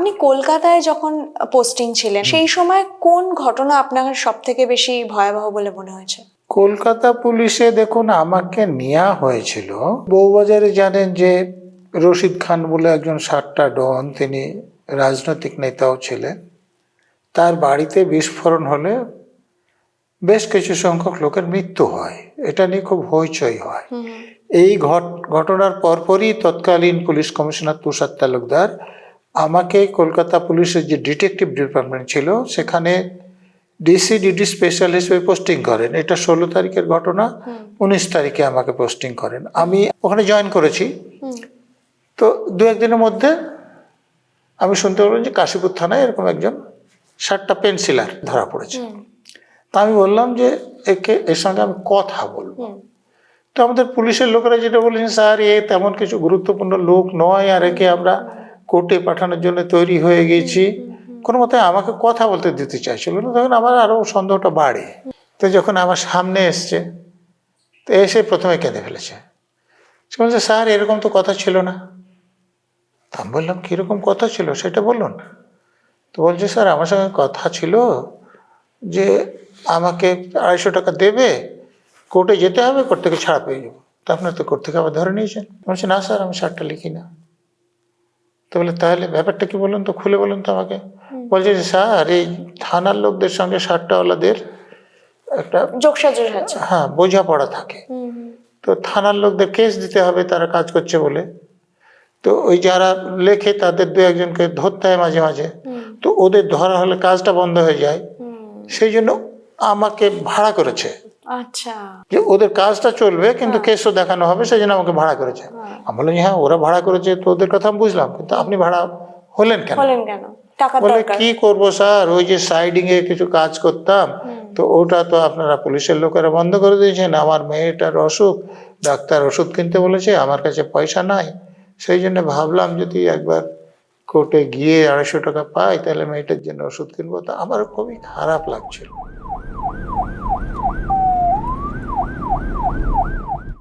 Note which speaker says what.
Speaker 1: আপনি কলকাতায় যখন পোস্টিং ছিলেন সেই সময় কোন ঘটনা আপনার সব থেকে বেশি ভয়াবহ বলে মনে হয়েছে?
Speaker 2: কলকাতা পুলিশে দেখুন আমাকে নেওয়া হয়েছিল। বউবাজারে জানেন যে রশিদ খান বলে একজন সাতটা ডন তিনি রাজনৈতিক নেতাও ছিলেন। তার বাড়িতে বিস্ফোরণ হলে বেশ কিছু সংখ্যক লোকের মৃত্যু হয়। এটা নিয়ে খুব হইচই হয়। এই ঘট- ঘটনার পরপরই তৎকালীন পুলিশ কমিশনার তুষার তালুকদার আমাকে কলকাতা পুলিশের যে ডিটেকটিভ ডিপার্টমেন্ট ছিল সেখানে ডিসি ডিডি স্পেশাল হিসেবে পোস্টিং করেন। এটা ষোলো তারিখের ঘটনা উনিশ তারিখে আমাকে পোস্টিং করেন। আমি ওখানে জয়েন করেছি। তো দু একদিনের মধ্যে আমি শুনতে পারলাম যে কাশীপুর থানায় এরকম একজন ষাটটা পেন্সিলার ধরা পড়েছে। তা আমি বললাম যে একে এর সঙ্গে আমি কথা বলব। তো আমাদের পুলিশের লোকেরা যেটা বলেছেন স্যার এ তেমন কিছু গুরুত্বপূর্ণ লোক নয় আর একে আমরা কোর্টে পাঠানোর জন্য তৈরি হয়ে গেছি। কোনো মতে আমাকে কথা বলতে দিতে চাইছিল না তখন আমার আরও সন্দেহটা বাড়ে। তো যখন আমার সামনে এসছে তো এসে প্রথমে কেঁদে ফেলেছে। সে বলছে স্যার এরকম তো কথা ছিল না। তা আমি বললাম কীরকম কথা ছিল সেটা বলুন। তো বলছে স্যার আমার সঙ্গে কথা ছিল যে আমাকে আড়াইশো টাকা দেবে কোর্টে যেতে হবে কোর্ট থেকে ছাড়া পেয়ে যাব। তা আপনার তো কোর্ট থেকে আবার ধরে নিয়েছেন। বলছে না স্যার আমি শার্টটা লিখি না। তো বলে তাহলে ব্যাপারটা কি বলুন তো? খুলে বলুন তো আমাকে। বলছে যে স্যার এই থানার লোকদের সঙ্গে শার্টটাওয়ালাদের একটা হ্যাঁ বোঝাপড়া থাকে। তো থানার লোকদের কেস দিতে হবে তারা কাজ করছে বলে। তো ওই যারা লেখে তাদের দু একজনকে ধরতে হয় মাঝে মাঝে। তো ওদের ধরা হলে কাজটা বন্ধ হয়ে যায়। সেই জন্য আমাকে ভাড়া করেছে।
Speaker 1: আচ্ছা।
Speaker 2: যে ওদের কাজটা চলবে কিন্তু কেসও দেখানো হবে সেই জন্য আমাকে ভাড়া করেছে। আমি বললাম হ্যাঁ ওরা ভাড়া করেছে তো ওদের কথা আমি বুঝলাম কিন্তু আপনি ভাড়া হলেন কেন?
Speaker 1: হলেন কেন?
Speaker 2: বলে কি করব স্যার? ওই যে সাইডিং এ কিছু কাজ করতাম তো ওটা তো আপনারা পুলিশের লোকেরা বন্ধ করে দিয়েছেন। আমার মেয়েটার অসুখ ডাক্তার ওষুধ কিনতে বলেছে আমার কাছে পয়সা নাই। সেই জন্য ভাবলাম যদি একবার কোর্টে গিয়ে আড়াইশো টাকা পাই তাহলে মেয়েটার জন্য ওষুধ কিনবো। তা আমার খুবই খারাপ লাগছিল।